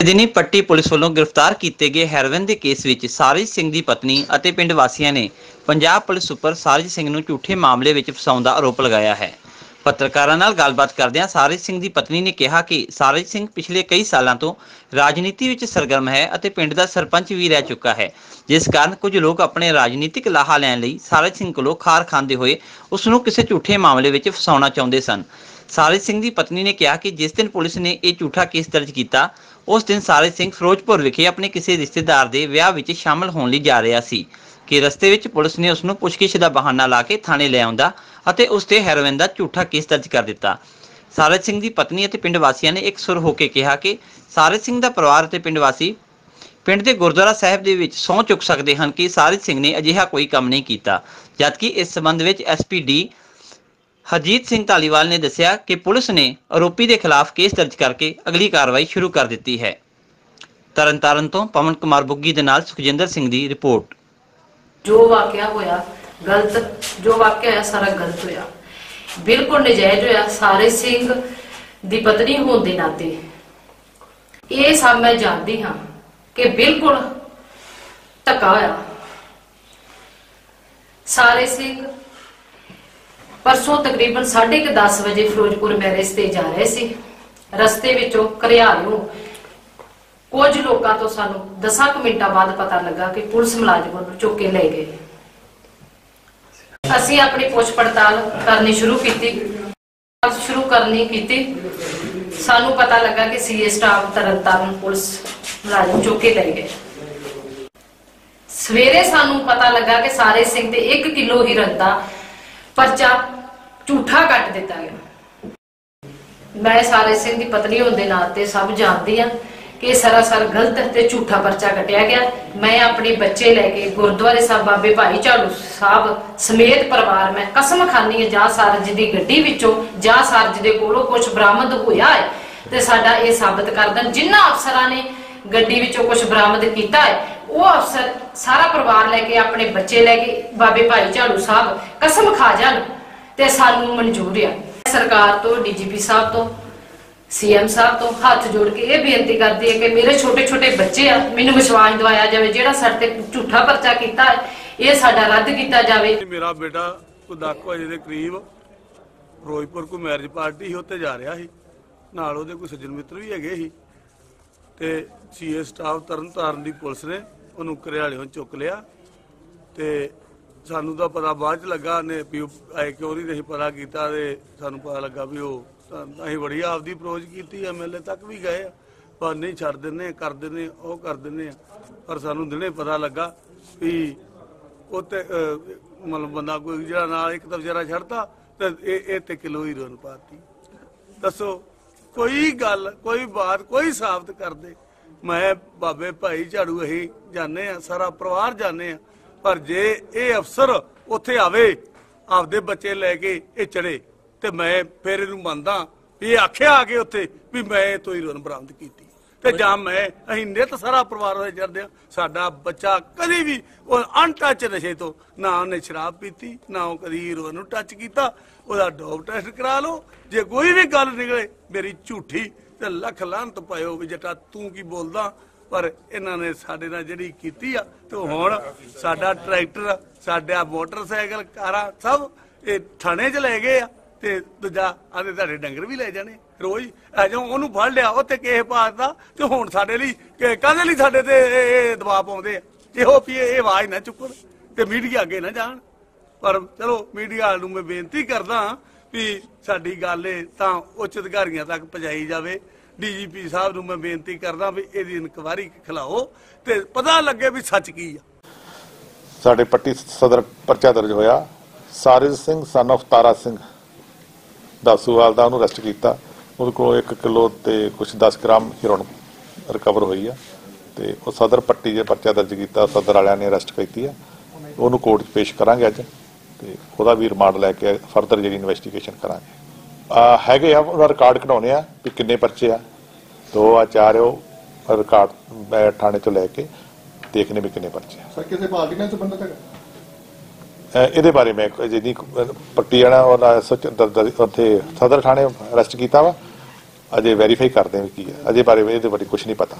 ਦਿਨੀ ਪੱਟੀ ਪੁਲਿਸ ਵੱਲੋਂ ਗ੍ਰਿਫਤਾਰ ਕੀਤੇ ਗਏ ਹੈਰੋਇਨ ਦੇ ਕੇਸ ਵਿੱਚ ਸਾਰਜ ਸਿੰਘ ਦੀ ਪਤਨੀ ਅਤੇ ਪਿੰਡ ਵਾਸੀਆਂ ਨੇ ਪੰਜਾਬ ਪੁਲਿਸ ਉੱਪਰ ਸਾਰਜ ਸਿੰਘ ਨੂੰ ਝੂਠੇ ਮਾਮਲੇ ਵਿੱਚ ਫਸਾਉਣ ਦਾ ਆਰੋਪ ਲਗਾਇਆ ਹੈ। ਪੱਤਰਕਾਰਾਂ ਨਾਲ ਗੱਲਬਾਤ ਕਰਦਿਆਂ ਸਾਰਜ ਸਿੰਘ ਦੀ ਪਤਨੀ ਨੇ ਕਿਹਾ ਕਿ ਸਾਰਜ ਸਿੰਘ ਪਿਛਲੇ ਕਈ ਸਾਲਾਂ ਤੋਂ ਰਾਜਨੀਤੀ ਵਿੱਚ ਸਰਗਰਮ ਹੈ ਅਤੇ ਪਿੰਡ ਦਾ ਸਰਪੰਚ ਵੀ ਰਹਿ ਚੁੱਕਾ ਹੈ, ਜਿਸ ਕਾਰਨ ਕੁਝ ਲੋਕ ਆਪਣੇ ਰਾਜਨੀਤਿਕ ਲਾਹਾ ਲੈਣ ਲਈ ਸਾਰਜ ਸਿੰਘ ਕੋਲੋਂ ਖਾਰ ਖਾਂਦੇ ਹੋਏ ਉਸ ਨੂੰ ਕਿਸੇ ਝੂਠੇ ਮਾਮਲੇ ਵਿੱਚ ਫਸਾਉਣਾ ਚਾਹੁੰਦੇ ਸਨ। ਸਾਰਜ ਸਿੰਘ ਦੀ ਪਤਨੀ ਨੇ ਕਿਹਾ ਕਿ ਜਿਸ ਦਿਨ ਪੁਲਿਸ ਨੇ ਇਹ ਝੂਠਾ ਕੇਸ ਦਰਜ ਕੀਤਾ, ਉਸ ਦਿਨ ਸਾਰਜ ਸਿੰਘ ਫਿਰੋਜ਼ਪੁਰ ਵਿਖੇ ਆਪਣੇ ਕਿਸੇ ਰਿਸ਼ਤੇਦਾਰ ਦੇ ਵਿਆਹ ਵਿੱਚ ਸ਼ਾਮਲ ਹੋਣ ਲਈ ਜਾ ਰਿਹਾ ਸੀ। ਕਿ ਰਸਤੇ ਵਿੱਚ ਪੁਲਿਸ ਨੇ ਉਸ ਨੂੰ ਪੁੱਛਗਿੱਛ ਦਾ ਬਹਾਨਾ ਲਾ ਕੇ ਥਾਣੇ ਲੈ ਆਉਂਦਾ ਅਤੇ ਉਸ ਤੇ ਹੈਰੋਇਨ ਦਾ ਝੂਠਾ ਕੇਸ ਦਰਜ ਕਰ ਦਿੱਤਾ। ਸਾਰਜ ਸਿੰਘ ਦੀ ਪਤਨੀ ਅਤੇ ਪਿੰਡ ਵਾਸੀਆਂ ਨੇ ਇੱਕ ਸੁਰ ਹੋ ਕੇ ਕਿਹਾ ਕਿ ਸਾਰਜ ਸਿੰਘ ਦਾ ਪਰਿਵਾਰ ਅਤੇ ਪਿੰਡ ਵਾਸੀ ਪਿੰਡ ਦੇ ਗੁਰਦੁਆਰਾ ਸਾਹਿਬ ਦੇ ਵਿੱਚ ਸਹੁੰ ਚੁੱਕ ਸਕਦੇ ਹਨ ਕਿ ਸਾਰਜ ਸਿੰਘ ਨੇ ਅਜਿਹਾ ਕੋਈ ਕੰਮ ਨਹੀਂ ਕੀਤਾ। ਜਦਕਿ ਇਸ ਸਬੰਧ ਵਿੱਚ ਐਸਪੀਡੀ ਹਰਜੀਤ ਸਿੰਘ ਧਾਲੀਵਾਲ ਨੇ ਦੱਸਿਆ ਕਿ ਪੁਲਿਸ ਨੇ ਆਰੋਪੀ ਦੇ ਖਿਲਾਫ ਕੇਸ ਦਰਜ ਕਰਕੇ ਅਗਲੀ ਕਾਰਵਾਈ ਸ਼ੁਰੂ ਕਰ ਦਿੱਤੀ ਹੈ। ਤਰਨਤਾਰਨ ਤੋਂ ਪਵਨ ਕੁਮਾਰ ਬੁੱਗੀ ਦੇ ਨਾਲ ਸੁਖਜਿੰਦਰ ਸਿੰਘ ਦੀ ਰਿਪੋਰਟ। ਜੋ ਵਾਕਿਆ ਹੋਇਆ ਗਲਤ, ਜੋ ਵਾਕਿਆ ਹੋਇਆ ਸਾਰਾ ਗਲਤ ਹੋਇਆ। ਬਿਲਕੁਲ ਨਜਾਇਜ਼ ਹੋਇਆ, ਸਾਰੇ ਸਿੰਘ ਦੀ ਪਤਨੀ ਹੋਣ ਦੇ ਨਾਤੇ। ਇਹ ਸਭ ਮੈਂ ਜਾਣਦੀ ਹਾਂ ਕਿ ਬਿਲਕੁਲ ਧੱਕਾ ਹੋਇਆ। ਸਾਰੇ ਸਿੰਘ ਪਰਸੋਂ ਤਕਰੀਬਨ 10:30 ਵਜੇ ਫਿਰੋਜ਼ਪੁਰ ਮੈਰਿਜ ਤੇ ਜਾ ਰਹੇ ਸੀ। ਰਸਤੇ ਵਿੱਚੋਂ ਘਰਿਆਲਿਓ ਕੁਝ ਲੋਕਾਂ ਤੋਂ ਸਾਨੂੰ 10 ਕੁ ਮਿੰਟਾਂ ਬਾਅਦ ਪਤਾ ਲੱਗਾ ਕਿ ਪੁਲਿਸ ਮੁਲਾਜ਼ਮ ਨੂੰ ਚੁੱਕ ਕੇ ਲੈ ਗਏ। ਅਸੀਂ ਆਪਣੀ ਪੁੱਛ ਪੜਤਾਲ ਕਰਨੀ ਸ਼ੁਰੂ ਕੀਤੀ। ਸ਼ੁਰੂ ਕਰਨੀ ਕੀਤੀ। ਸਾਨੂੰ ਪਤਾ ਲੱਗਾ ਕਿ ਸੀਏ ਸਟਾਫ ਤਰਨਤਾਰਨ ਪੁਲਿਸ ਮੁਲਾਜ਼ਮ ਚੁੱਕ ਕੇ ਲੈ ਗਏ। ਸਵੇਰੇ ਸਾਨੂੰ ਪਤਾ ਲੱਗਾ ਕਿ ਸਾਰੇ ਸਿੰਘ ਤੇ 1 ਕਿਲੋ ਹੀਰਨ ਦਾ ਪਰਚਾ ਝੂਠਾ ਕੱਟ ਦਿੱਤਾ ਗਿਆ। ਮੈਂ ਸਾਰੇ ਸਿੰਘ ਦੀ ਪਤਨੀ ਹੋਣ ਦੇ ਨਾਤੇ ਸਭ ਜਾਣਦੀ ਆ ਇਹ ਸਰਾਸਰ ਗਲਤ ਤੇ ਝੂਠਾ ਪਰਚਾ ਕੱਟਿਆ ਗਿਆ। ਮੈਂ ਆਪਣੇ ਬੱਚੇ ਲੈ ਕੇ ਗੁਰਦੁਆਰੇ ਸਾਹਿਬ ਬਾਬੇ ਭਾਈ ਝਾੜੂ ਸਾਹਿਬ ਸਮੇਤ ਪਰਿਵਾਰ, ਮੈਂ ਕਸਮ ਖਾਨੀ ਹੈ, ਜਾਂ ਸਰਜ ਦੀ ਗੱਡੀ ਵਿੱਚੋਂ ਜਾਂ ਸਰਜ ਦੇ ਕੋਲੋਂ ਕੁਝ ਬਰਾਮਦ ਹੋਇਆ ਹੈ ਤੇ ਸਾਡਾ ਇਹ ਸਾਬਤ ਕਰ ਦੇਣ। ਜਿਨ੍ਹਾਂ ਅਫਸਰਾਂ ਨੇ ਗੱਡੀ ਵਿੱਚੋਂ ਕੁਝ ਬਰਾਮਦ ਕੀਤਾ ਹੈ, ਉਹ ਅਫਸਰ ਸਾਰਾ ਪਰਿਵਾਰ ਲੈ ਕੇ, ਆਪਣੇ ਬੱਚੇ ਲੈ ਕੇ ਬਾਬੇ ਭਾਈ ਝਾੜੂ ਸਾਹਿਬ ਕਸਮ ਖਾ ਜਾਣ ਤੇ ਸਾਨੂੰ ਮਨਜ਼ੂਰ ਆ। ਸਰਕਾਰ ਤੋਂ, ਡੀਜੀਪੀ ਸਾਹਿਬ ਤੋਂ ਸੀਐਮ ਸਾਹਿਬ ਤੋਂ ਹੱਥ ਜੋੜ ਕੇ ਇਹ ਬੇਨਤੀ ਕਰਦੀ ਹੈ ਕਿ ਮੇਰੇ ਛੋਟੇ ਛੋਟੇ ਬੱਚੇ ਆ, ਮੈਨੂੰ ਵਿਸ਼ਵਾਸ ਦਿਵਾਇਆ ਜਾਵੇ, ਜਿਹੜਾ ਸਾਡੇ ਤੇ ਝੂਠਾ ਪਰਚਾ ਕੀਤਾ ਹੈ ਇਹ ਸਾਡਾ ਰੱਦ ਕੀਤਾ ਜਾਵੇ। ਮੇਰਾ ਬੇਟਾ ਕੋਈ ਦਸ ਵਜੇ ਦੇ ਕਰੀਬ ਫਿਰੋਜ਼ਪੁਰ ਕੋਈ ਮੈਰਿਜ ਪਾਰਟੀ ਸੀ ਉੱਤੇ ਜਾ ਰਿਹਾ ਸੀ। ਨਾਲ ਉਹਦੇ ਕੋਈ ਸੱਜਣ ਮਿੱਤਰ ਵੀ ਹੈਗੇ ਸੀ। ਤੇ ਸੀਏ ਸਟਾਫ ਤਰਨਤਾਰਨ ਦੀ ਪੁਲਿਸ ਨੇ ਉਹਨੂੰ ਘਰਿਆਲਿਓਂ ਚੁੱਕ ਲਿਆ। ਤੇ ਸਾਨੂੰ ਤਾਂ ਪਤਾ ਬਾਅਦ ਚ ਲੱਗਾ ਨੇ ਵੀ ਆਏ ਕਿਉਂ ਨਹੀਂ ਅਸੀਂ ਪਤਾ ਕੀਤਾ ਤੇ ਸਾਨੂੰ ਪਤਾ ਲੱਗਾ ਵੀ ਉਹ ਤਾਂ ਅਸੀਂ ਬੜੀ ਆਪਦੀ ਅਪਰੋਚ ਕੀਤੀ ਐਮਐਲਏ ਤੱਕ ਵੀ ਗਏ ਆ, ਪਰ ਨਹੀਂ ਛੱਡ ਦਿੰਨੇ ਕਰ ਦਿੰਨੇ ਉਹ ਕਰ ਦਿੰਦੇ ਆ। ਪਰ ਸਾਨੂੰ ਦਿਨੇ ਪਤਾ ਲੱਗਾ ਵੀ ਉੱਤੇ ਅਹ, ਮਤਲਬ ਬੰਦਾ ਕੋਈ ਜਿਹੜਾ ਨਾਲ ਇੱਕ ਤਾਂ ਵਿਚਾਰਾ ਛੱਡਤਾ ਤੇ ਇਹ ਇਹ ਤੇ ਕਿਲੋ ਹੀਰੋਇਨ ਪਾਤੀ। ਦੱਸੋ ਕੋਈ ਗੱਲ ਕੋਈ ਬਾਤ ਕੋਈ ਸਾਬਤ ਕਰਦੇ। ਮੈਂ ਬਾਬੇ ਭਾਈ ਝਾੜੂ ਅਸੀਂ ਜਾਣੇ ਆ ਸਾਰਾ ਪਰਿਵਾਰ ਜਾਣੇ ਆ। ਪਰ ਜੇ ਇਹ ਅਫਸਰ ਉੱਥੇ ਆਵੇ ਆਪਦੇ ਬੱਚੇ ਲੈ ਕੇ ਇਹ ਚੜੇ। ਤੇ ਮੈਂ ਫਿਰ ਇਹਨੂੰ ਮੰਨਦਾ ਵੀ ਇਹ ਆਖਿਆ ਆ ਕੇ ਉੱਥੇ ਵੀ ਮੈਂ ਇਹ ਤੋਂ ਹੀਰੋਇਨ ਬਰਾਮਦ ਕੀਤੀ। ਤੇ ਜਾਂ ਮੈਂ ਅਸੀਂ ਨਿਤ ਸਾਰਾ ਪਰਿਵਾਰ ਹੋਏ ਚੜਦੇ ਸਾਡਾ ਬੱਚਾ ਕਦੀ ਵੀ ਉਹ ਅਨਟੱਚ ਨਸ਼ੇ ਤੋਂ ਨਾ ਉਹਨੇ ਸ਼ਰਾਬ ਪੀਤੀ, ਨਾ ਉਹ ਕਦੀ ਹੀਰੋਇਨ ਨੂੰ ਟੱਚ ਕੀਤਾ, ਉਹਦਾ ਡੋਪ ਟੈਸਟ ਕਰਾ ਲਓ, ਜੇ ਕੋਈ ਵੀ ਗੱਲ ਨਿਕਲੇ ਮੇਰੀ ਝੂਠੀ ਤੇ ਲੱਖ ਲਾਂਤ ਪਾਇਓ ਵੀ ਜਟਾ ਤੂੰ ਕੀ ਬੋਲਦਾ, ਪਰ ਇਹਨਾਂ ਨੇ ਸਾਡੇ ਨਾਲ ਜਿਹੜੀ ਕੀਤੀ ਆ ਤੇ ਹੁਣ ਸਾਡਾ ਟਰੈਕਟਰ, ਸਾਡਾ ਮੋਟਰਸਾਈਕਲ, ਕਾਰਾਂ ਸਭ ਇਹ ਥਾਣੇ 'ਚ ਲੈ ਗਏ ਆ। ਤੇ ਦੂਜਾ ਆਦੇ ਤੁਹਾਡੇ ਡੰਗਰ ਵੀ ਲੈ ਜਾਣੇ, ਰੋਜ਼। ਐਜੋ ਉਹਨੂੰ ਫੜ ਲਿਆ, ਉੱਥੇ ਕਿਸੇ ਪਾਸਦਾ ਤੇ ਹੁਣ ਸਾਡੇ ਲਈ ਕਾਹਦੇ ਲਈ ਸਾਡੇ ਤੇ ਇਹ- ਦਬਾਅ ਪਾਉਂਦੇ ਆ? ਇਹੋ ਵੀ ਇਹ ਆਵਾਜ਼ ਨਾ ਚੁੱਕਣ, ਤੇ ਮੀਡੀਆ ਅੱਗੇ ਨਾ ਜਾਣ। ਪਰ ਚਲੋ, ਮੀਡੀਆ ਨੂੰ ਮੈਂ ਬੇਨਤੀ ਕਰਦਾ ਵੀ ਸਾਡੀ ਗੱਲ ਤਾਂ ਉੱਚ ਅਧਿਕਾਰੀਆਂ ਤੱਕ ਪਹੁੰਚਾਈ ਜਾਵੇ। ਡੀਜੀਪੀ ਸਾਹਿਬ ਨੂੰ ਮੈਂ ਬੇਨਤੀ ਕਰਦਾ ਵੀ ਇਹਦੀ ਇਨਕੁਆਇਰੀ ਖਿਲਾਓ, ਤੇ ਪਤਾ ਲੱਗੇ ਵੀ ਸੱਚ ਕੀ ਆ। ਸਾਡੇ ਪੱਟੀ ਸਦਰ ਪਰਚਾ ਦਰਜ ਹੋਇਆ। ਸਾਰਿਜ ਸਿੰਘ, son of ਤਾਰਾ ਸਿੰਘ। ਦਾਸੂਵਾਲ ਦਾ ਉਹਨੂੰ ਅਰੈਸਟ ਕੀਤਾ। ਉਹਦੇ ਕੋਲ 1 ਕਿਲੋ ਤੇ ਕੁਝ 10 ਗ੍ਰਾਮ ਹੀਰੋਇਨ ਰਿਕਵਰ ਹੋਈ ਆ। ਤੇ ਉਹ ਸਦਰ ਪੱਟੀ ਦੇ ਪਰਚਾ ਦਰਜ ਕੀਤਾ, ਸਦਰ ਵਾਲਿਆਂ ਨੇ ਅਰੈਸਟ ਕੀਤੀ ਆ। ਉਹਨੂੰ ਕੋਰਟ 'ਚ ਪੇਸ਼ ਕਰਾਂਗੇ ਅੱਜ ਤੇ ਉਹਦਾ ਵੀ ਰਿਮਾਂਡ ਲੈ ਕੇ ਫਰਦਰ ਜਿਹੜੀ ਇਨਵੈਸਟੀਗੇਸ਼ਨ ਕਰਾਂਗੇ। ਆ ਹੈਗੇ ਆ, ਉਹਦਾ ਰਿਕਾਰਡ ਕਢਾਉਣੇ ਆ ਵੀ ਕਿੰਨੇ ਪਰਚੇ ਆ। ਦੋ ਆ, ਚਾਰ ਉਹ ਰਿਕਾਰਡ ਥਾਣੇ ਤੋਂ ਲੈ ਕੇ ਦੇਖਨੇ ਵੀ ਕਿੰਨੇ ਪਰਚੇ ਆ। ਸਰ, ਕਿਸੇ ਪਾਰਟੀ ਨਾਲ ਸੰਬੰਧਤ ਹੈਗਾ? ਇਹਦੇ ਬਾਰੇ ਮੈਂ ਜਿਹਦੀ ਪੱਟੀ ਵਾਲਾ ਉਹਨਾਂ ਉੱਥੇ ਸਦਰ ਥਾਣੇ ਅਰੈਸਟ ਕੀਤਾ ਵਾ। ਅਜੇ ਵੈਰੀਫਾਈ ਕਰਦੇ ਹਾਂ ਵੀ ਕੀ ਹੈ। ਅਜੇ ਬਾਰੇ, ਇਹਦੇ ਬਾਰੇ ਕੁਝ ਨਹੀਂ ਪਤਾ।